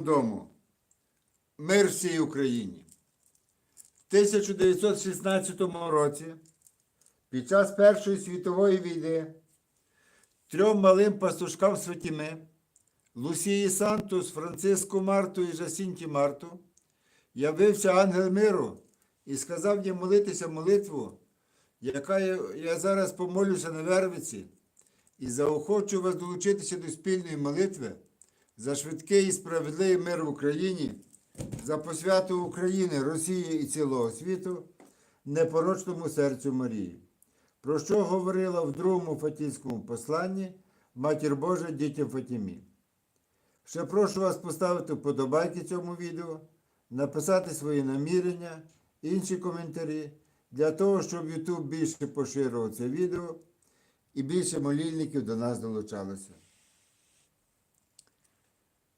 дому. Мир всій Україні. В 1916 році, під час Першої світової війни, трьом малим пастушкам Святіми, Лусії Сантус, Франциску Марту і Жасінті Марту, явився ангел миру і сказав їм молитися молитву, яка я, зараз помолюся на Вервиці, і заохочу вас долучитися до спільної молитви за швидкий і справедливий мир в Україні, за посвяту України, Росії і цілого світу, непорочному серцю Марії. Про що говорила в другому Фатійському посланні Матір Божа дітям Фатімі. Ще прошу вас поставити вподобайки цьому відео, написати свої намірення, інші коментарі, для того, щоб YouTube більше поширював це відео і більше молільників до нас долучалося.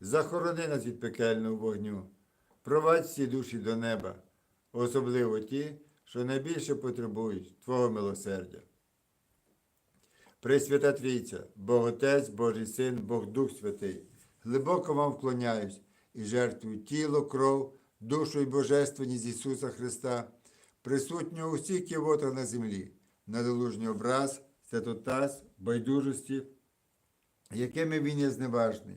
захорони нас від пекельного вогню, провадь всі душі до неба, особливо ті, що найбільше потребують Твого милосердя. Пресвята Трійця, Бог Отець, Божий Син, Бог Дух Святий, глибоко вам вклоняюсь і жертвую тіло, кров, душу і божественність Ісуса Христа, присутнього у всіх кивотах на землі, надолужній образ, святотаз, байдужості, якими він є зневажний,